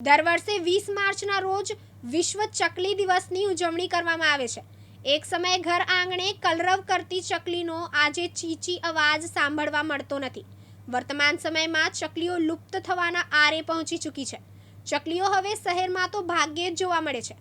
દર વર્ષે વીસ માર્ચના રોજ વિશ્વ ચકલી દિવસની ઉજવણી કરવામાં આવે છે. એક સમયે ઘર આંગણે કલરવ કરતી ચકલીનો આજે ચીચી અવાજ સાંભળવા મળતો નથી. વર્તમાન સમયમાં ચકલીઓ લુપ્ત થવાના આરે પહોંચી ચૂકી છે. ચકલીઓ હવે શહેરમાં તો ભાગ્યે જ જોવા મળે છે.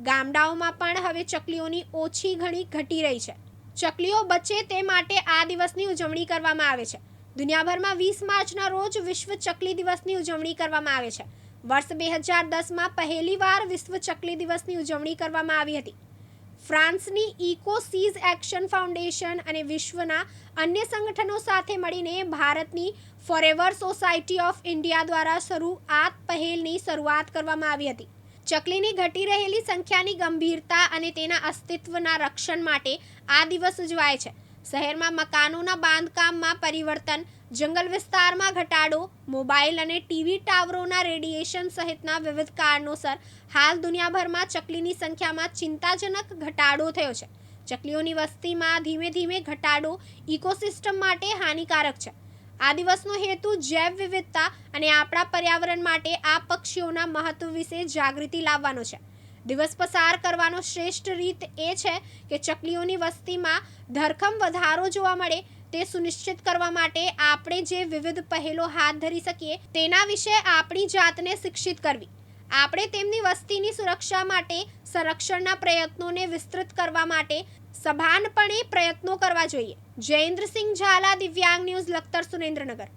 ગામડાઓમાં પણ હવે ચકલીઓની ઓછી ઘણી ઘટી રહી છે. ચકલીઓ બચે તે માટે આ દિવસની ઉજવણી કરવામાં આવે છે. દુનિયાભરમાં વીસ માર્ચના રોજ વિશ્વ ચકલી દિવસની ઉજવણી કરવામાં આવે છે. વર્ષ બે હજાર દસમાં પહેલીવાર વિશ્વ ચકલી દિવસની ઉજવણી કરવામાં આવી હતી. ફ્રાન્સની ઇકો સીઝ એક્શન ફાઉન્ડેશન અને વિશ્વના અન્ય સંગઠનો સાથે મળીને ભારતની ફોરેવર સોસાયટી ઓફ ઇન્ડિયા દ્વારા શરૂ આ પહેલની શરૂઆત કરવામાં આવી હતી. ચકલીની ઘટી રહેલી સંખ્યાની ગંભીરતા અને તેના અસ્તિત્વના રક્ષણ માટે આ દિવસ ઉજવાય છે. શહેરમાં મકાનોના બાંધકામમાં પરિવર્તન જંગલ વિસ્તારમાં ઘટાડો, મોબાઈલ અને ટીવી ટાવરોના રેડિયેશન સહિતના વિવિધ કારણોસર હાલ દુનિયાભરમાં ચકલીની સંખ્યામાં ચિંતાજનક ઘટાડો થયો છે. ચકલીઓની વસ્તીમાં ધીમે ધીમે ઘટાડો ઇકોસિસ્ટમ માટે હાનિકારક છે. આ દિવસનો હેતુ જૈવ વિવિધતા અને આપણા પર્યાવરણ માટે આ પક્ષીઓના મહત્વ વિશે જાગૃતિ લાવવાનો છે. દિવસ પસાર કરવાનો શ્રેષ્ઠ રીત એ છે કે ચકલીઓની વસ્તીમાં ધરખમ વધારો જોવા મળે તે સુનિશ્ચિત કરવા માટે આપણે જે વિવિધ પહેલો હાથ ધરી શકીએ, તેના વિશે આપણી જાતને શિક્ષિત કરવી. આપણે તેમની વસ્તીની સુરક્ષા માટે, સંરક્ષણના પ્રયત્નોને વિસ્તૃત કરવા માટે સભાનપણે પ્રયત્નો કરવા જોઈએ. જયેન્દ્રસિંહ ઝાલા, દિવ્યાંગ ન્યૂઝ, લખતર સુરેન્દ્રનગર.